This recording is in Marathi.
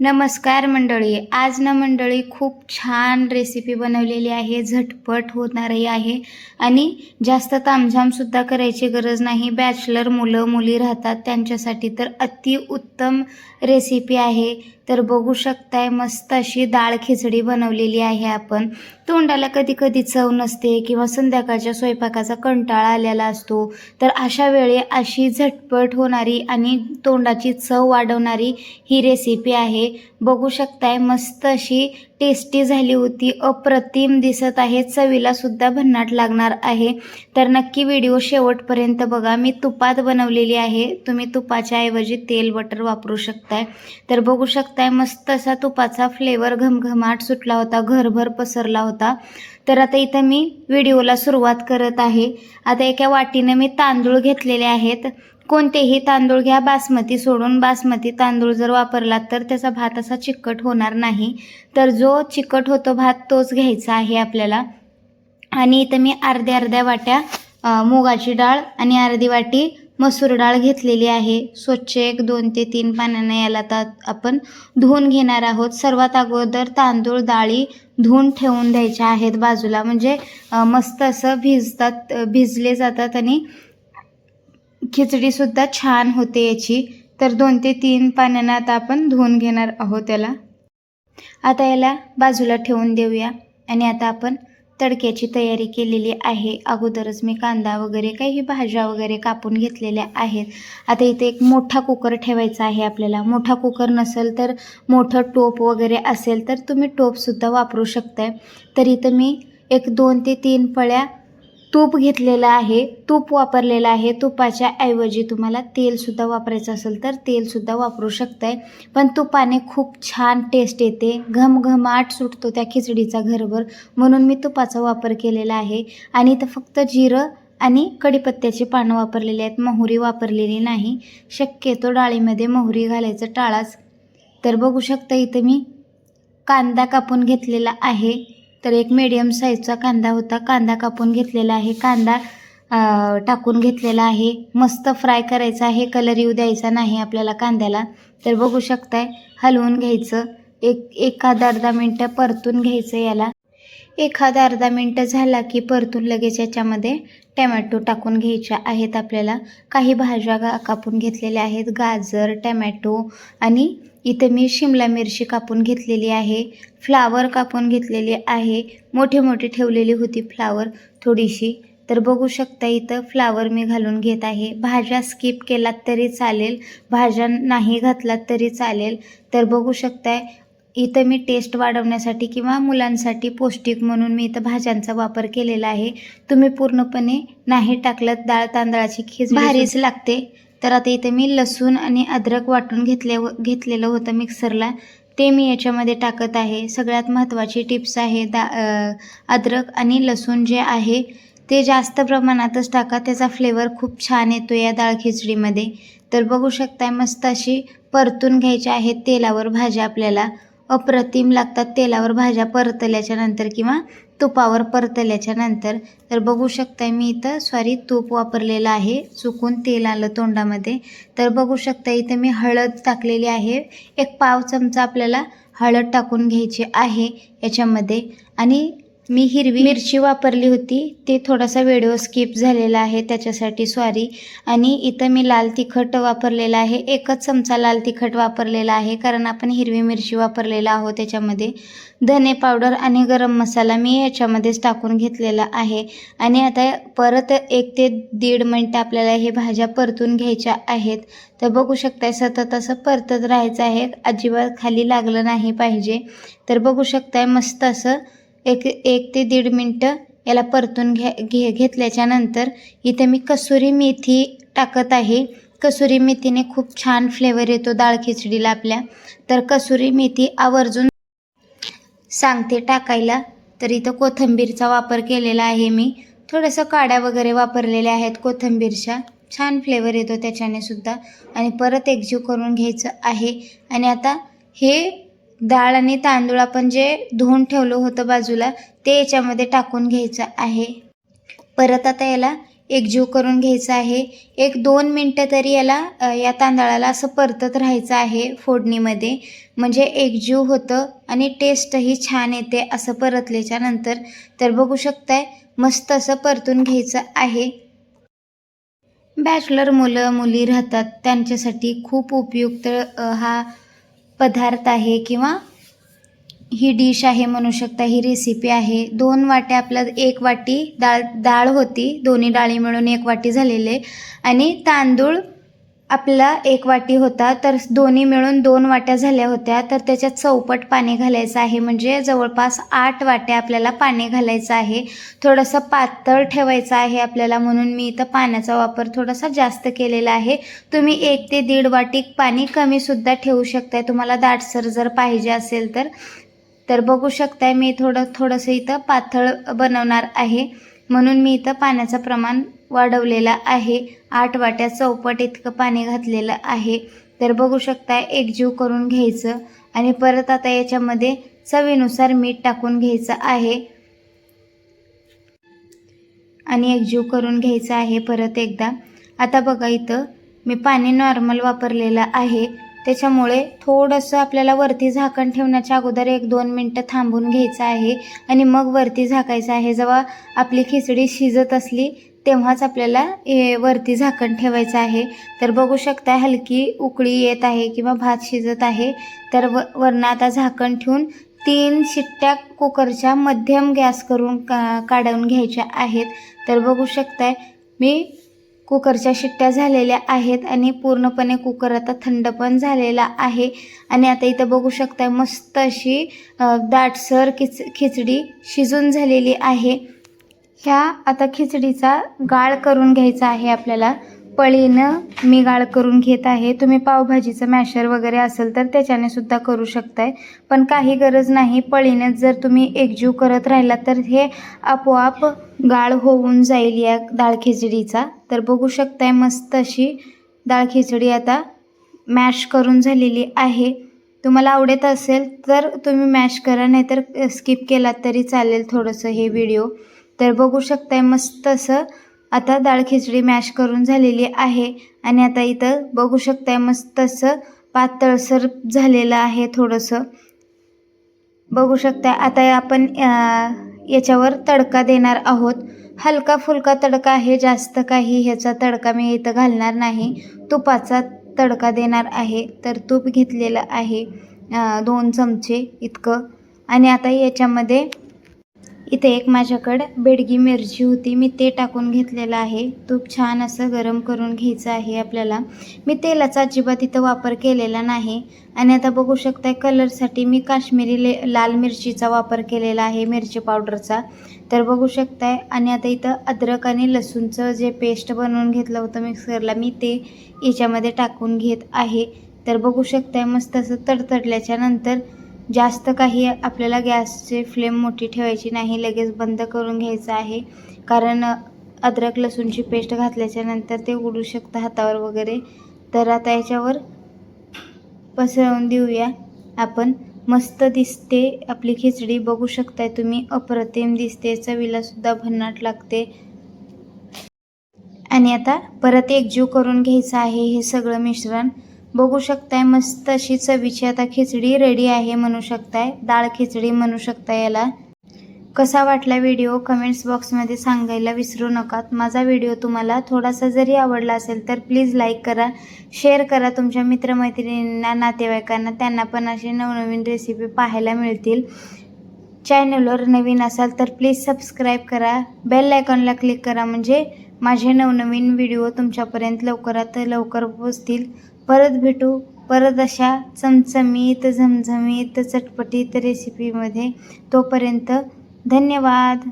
नमस्कार मंडळी. आज ना मंडळी खूप छान रेसिपी बनवलेली आहे झटपट होणारी आहे आणि जास्त तामझामसुद्धा करायची गरज नाही. बॅचलर मुलं मुली राहतात त्यांच्यासाठी तर अतिउत्तम रेसिपी आहे. तर बघू शकताय मस्त अशी डाळ खिचडी बनवलेली आहे आपण. तोंडाला कधी कधी चव नसते किंवा संध्याकाळच्या स्वयंपाकाचा कंटाळा आलेला असतो. तर अशा वेळी अशी झटपट होणारी आणि तोंडाची चव वाढवणारी ही रेसिपी आहे. बघू शकताय मस्त अशी टेस्टी झाली होती अप्रतिम दिसत आहे चवीला सुद्धा भन्नाट लागणार आहे. तर नक्की व्हिडिओ शेवटपर्यंत बघा. मी तुपात बनवलेली आहे. तुम्ही तुपाच्या ऐवजी तेल बटर वापरू शकताय. तर बघू शकताय मस्त असा तुपाचा फ्लेवर घमघमाट सुटला होता घरभर पसरला होता. तर आता इथं मी व्हिडिओला सुरुवात करत आहे. आता एका वाटीनं मी तांदूळ घेतलेले आहेत. कोणतेही तांदूळ घ्या. बासमती सोडून बासमती तांदूळ जर वापरलात तर त्याचा भात असा चिकट होणार नाही. तर जो चिकट होतो भात तोच घ्यायचा आहे आपल्याला. आणि इथं मी अर्ध्या अर्ध्या वाट्या मुगाची डाळ आणि अर्धी वाटी मसूर डाळ घेतलेली आहे. स्वच्छ एक दोन ते तीन पाण्याने याला तर आपण धुवून घेणार आहोत. सर्वात अगोदर तांदूळ डाळी धुवून ठेवून द्यायच्या आहेत बाजूला. म्हणजे मस्त असं भिजतात भिजले जातात आणि खिचडीसुद्धा छान होते याची. तर दोन ते तीन पाण्यानं आता आपण धुवून घेणार आहोत त्याला आता याला बाजूला ठेवून देऊया. आणि आता आपण तडक्याची तयारी केलेली आहे. अगोदरच मी कांदा वगैरे काही भाज्या वगैरे कापून घेतलेल्या आहेत. आता इथे एक मोठा कुकर ठेवायचा आहे आपल्याला. मोठा कुकर नसेल तर मोठं टोप वगैरे असेल तर तुम्ही टोपसुद्धा वापरू शकताय. तर इथं मी एक दोन ते तीन पळ्या तूप घेतलेलं आहे तूप वापरलेलं आहे. तुपाच्या ऐवजी तुम्हाला तेलसुद्धा वापरायचं असेल तर तेलसुद्धा वापरू शकताय. पण तुपाने खूप छान टेस्ट येते. घमघमाट सुटतो त्या खिचडीचा घरभर. म्हणून मी तुपाचा वापर केलेला आहे. आणि इथं फक्त जिरं आणि कढीपत्त्याची पानं वापरलेली आहेत. मोहरी वापरलेली नाही. शक्यतो डाळीमध्ये मोहरी घालायचं टाळाच. तर बघू शकता इथं मी कांदा कापून घेतलेला आहे. तर एक मीडियम साईजचा कांदा होता. कांदा कापून घेतलेला आहे. कांदा टाकून घेतलेला आहे. मस्त फ्राय करायचा आहे. कलर येऊ द्यायचा नाही आपल्याला कांद्याला. तर बघू शकताय हलवून घ्यायचं. एक एखादा अर्धा मिनटं परतून घ्यायचं याला. एखादा अर्धा मिनटं झाला की परतून लगेच याच्यामध्ये टमॅटो टाकून घ्यायच्या आहेत आपल्याला. काही भाज्या गा कापून घेतलेल्या आहेत. गाजर टमॅटो आणि इथे मी शिमला मिरची कापून घेतलेली आहे. फ्लावर कापून घेतलेली आहे. मोठे मोठे ठेवलेली होती फ्लावर थोडीशी. तर बघू शकता इथं फ्लावर मी घालून घेत आहे. भाज्या स्किप केलात तरी चालेल. भाज्या नाही घातलात तरी चालेल. तर बघू शकताय इथं मी टेस्ट वाढवण्यासाठी किंवा मुलांसाठी पौष्टिक म्हणून मी इथं भाज्यांचा वापर केलेला आहे. तुम्ही पूर्णपणे नाही टाकलं डाळ तांदळाची खीच भारीच लागते. तर आता इथे मी लसूण आणि अद्रक वाटून घेतले घेतलेलं होतं मिक्सरला ते मी याच्यामध्ये टाकत आहे. सगळ्यात महत्त्वाची टिप्स आहे दा अद्रक आणि लसूण जे आहे ते जास्त प्रमाणातच टाका. त्याचा फ्लेवर खूप छान येतो या डाळ खिचडीमध्ये. तर बघू शकताय मस्त अशी परतून घ्यायच्या आहेत तेलावर भाज्या आपल्याला. अप्रतिम लागतात तेलावर भाज्या परतल्याच्या नंतर किंवा तुपावर परतल्याच्या नंतर. तर बघू शकताय मी इथं सॉरी तूप वापरलेलं आहे चुकून तेल आलं तोंडामध्ये. तर बघू शकता इथं मी हळद टाकलेली आहे. एक पाव चमचा आपल्याला हळद टाकून घ्यायची आहे याच्यामध्ये. आणि मी हिरवी मिरची वापरली होती. ते थोडासा व्हिडिओ स्किप झालेला आहे. त्याच्यासाठी सॉरी आणि इथं मी लाल तिखट वापरलेलं आहे. एकच चमचा लाल तिखट वापरलेला आहे. कारण आपण हिरवी मिरची वापरलेला आहोत त्याच्यामध्ये. धने पावडर आणि गरम मसाला मी याच्यामध्येच टाकून घेतलेला आहे. आणि आता परत एक ते दीड मिनटं आपल्याला हे भाज्या परतून घ्यायच्या आहेत. तर बघू शकताय सतत असं परतत राहायचं आहे. अजिबात खाली लागलं नाही पाहिजे. तर बघू शकताय मस्त असं एक एक ते दीड मिनटं याला परतून घ्या घे घेतल्याच्या नंतर इथे मी कसुरी मेथी टाकत आहे. कसुरी मेथीने खूप छान फ्लेवर येतो डाळ खिचडीला आपल्या. तर कसुरी मेथी आवर्जून सांगते टाकायला. तर इथं कोथिंबीरचा वापर केलेला आहे मी. थोडंसं काड्या वगैरे वापरलेल्या आहेत कोथिंबीरच्या. छान फ्लेवर येतो त्याच्याने सुद्धा. आणि परत एकजीव करून घ्यायचं आहे. आणि आता हे डाळ आणि तांदूळ आपण जे धुवून ठेवलं होतं बाजूला ते याच्यामध्ये टाकून घ्यायचं आहे. परत आता याला एकजीव करून घ्यायचं आहे. एक दोन मिनटं तरी याला या तांदळाला असं परतत राहायचं आहे फोडणीमध्ये. म्हणजे एकजीव होतं आणि टेस्टही छान येते असं परतल्याच्या नंतर. तर बघू शकताय मस्त असं परतून घ्यायचं आहे. बॅचलर मुलं मुली राहतात त्यांच्यासाठी खूप उपयुक्त हा पदार्थ आहे किंवा ही डिश आहे म्हणू शकता ही रेसिपी आहे. दोन वाट्या आपल्या एक वाटी डाळ डाळ होती दोन्ही डाळी मिळून एक वाटी झालेले. आणि तांदूळ आपला एक वाटी होता तर दोन्ही मिळून दोन वाट्या झाल्या होत्या. तर त्याच्यात चौपट पाणी घालायचं आहे. म्हणजे जवळपास आठ वाट्या आपल्याला पाणी घालायचं आहे. थोडंसं पातळ ठेवायचं आहे आपल्याला म्हणून मी इथं पाण्याचा वापर थोडासा जास्त केलेला आहे. तुम्ही एक ते दीड वाटी पाणी कमीसुद्धा ठेवू शकताय. तुम्हाला दाटसर जर पाहिजे असेल तर. तर बघू शकताय मी थोडं थोडंसं इथं पातळ बनवणार आहे. म्हणून मी इथं पाण्याचं प्रमाण वाढवलेला आहे. आठ वाट्या चौपट इतकं पाणी घातलेलं आहे. तर बघू शकता एकजीव करून घ्यायचं. आणि परत आता याच्यामध्ये चवीनुसार मीठ टाकून घ्यायचं आहे. आणि एकजीव करून घ्यायचं आहे परत एकदा. आता बघा इथं मी पाणी नॉर्मल वापरलेलं आहे. त्याच्यामुळे थोडंसं आपल्याला वरती झाकण ठेवण्याच्या अगोदर एक दोन मिनटं थांबून घ्यायचं आहे. आणि मग वरती झाकायचं आहे. जेव्हा आपली खिचडी शिजत असली तेव्हाच आपल्याला वरती झाकण ठेवायचं आहे. तर बघू शकता हलकी उकळी येत आहे किंवा भात शिजत आहे. तर व वरनं आता झाकण ठेवून तीन शिट्ट्या कुकरच्या मध्यम गॅस करून का काढून घ्यायच्या आहेत. तर बघू शकताय मी कुकरच्या शिट्ट्या झालेल्या आहेत आणि पूर्णपणे कुकर आता थंड पण झालेला आहे. आणि आता इथं बघू शकताय मस्त अशी दाटसर खिच खिचडी शिजून झालेली आहे. ह्या आता खिचडीचा गाळ करून घ्यायचा आहे आपल्याला. पळीनं मी गाळ करून घेत आहे. तुम्ही पावभाजीचं मॅशर वगैरे असेल तर त्याच्याने सुद्धा करू शकताय. पण काही गरज नाही. पळीनं जर तुम्ही एकजीव करत राहिला तर हे आपोआप गाळ होऊन जाईल या डाळ खिचडीचा. तर बघू शकताय मस्त अशी डाळ खिचडी आता मॅश करून झालेली आहे. तुम्हाला आवडत असेल तर तुम्ही मॅश करा नाहीतर स्किप केलात तरी चालेल थोडंसं हे व्हिडिओ. तर बघू शकताय मस्त असं आता डाळ खिचडी मॅश करून झालेली आहे. आणि आता इथं बघू शकताय मस्त असं पातळसर झालेलं आहे थोडंसं. बघू शकताय आता आपण याच्यावर तडका देणार आहोत. हलका फुलका तडका आहे जास्त काही ह्याचा तडका मी इथं घालणार नाही. तुपाचा तडका देणार आहे तर तूप घेतलेलं आहे दोन चमचे इतकं. आणि आता याच्यामध्ये इथे एक माझ्याकडं बेडगी मिरची होती. मी ते टाकून घेतलेलं आहे. तूप छान असं गरम करून घ्यायचं आहे आपल्याला. मी तेलाचा अजिबात इथं वापर केलेला नाही. आणि आता बघू शकताय कलरसाठी मी काश्मीरी ले लाल मिरचीचा वापर केलेला आहे मिरची पावडरचा. तर बघू शकताय आणि आता इथं अद्रक आणि लसूणचं जे पेस्ट बनवून घेतलं होतं मिक्सरला मी ते याच्यामध्ये टाकून घेत आहे. तर बघू शकताय मस्त असं तडतडल्याच्या नंतर जास्त काही आपल्याला गॅसचे फ्लेम मोठी ठेवायची नाही लगेच बंद करून घ्यायचं आहे. कारण अद्रक लसूणची पेस्ट घातल्याच्या नंतर ते उडू शकतं हातावर वगैरे. तर आता याच्यावर पसरवून देऊया. आपण मस्त दिसते आपली खिचडी. बघू शकताय तुम्ही अप्रतिम दिसते. चवीलासुद्धा भन्नाट लागते. आणि आता परत एकजीव करून घ्यायचं आहे हे सगळं मिश्रण. बघू शकताय मस्त अशी चवीची आता खिचडी रेडी आहे म्हणू शकताय. डाळ खिचडी म्हणू शकताय याला. कसा वाटला व्हिडिओ कमेंट्स बॉक्समध्ये सांगायला विसरू नका माझा व्हिडिओ तुम्हाला थोडासा जरी आवडला असेल तर प्लीज लाईक करा. शेअर करा तुमच्या मित्रमैत्रिणींना नातेवाईकांना. त्यांना पण अशी नवनवीन रेसिपी पाहायला मिळतील. चॅनलवर नवीन असाल तर प्लीज सबस्क्राईब करा. बेल आयकॉनला क्लिक करा. म्हणजे माझे नवनवीन व्हिडिओ तुमच्यापर्यंत लवकरात लवकर पोचतील परत भेटू परत अशा चमचमीत झमझमीत चटपटीत रेसिपीमध्ये तोपर्यंत धन्यवाद.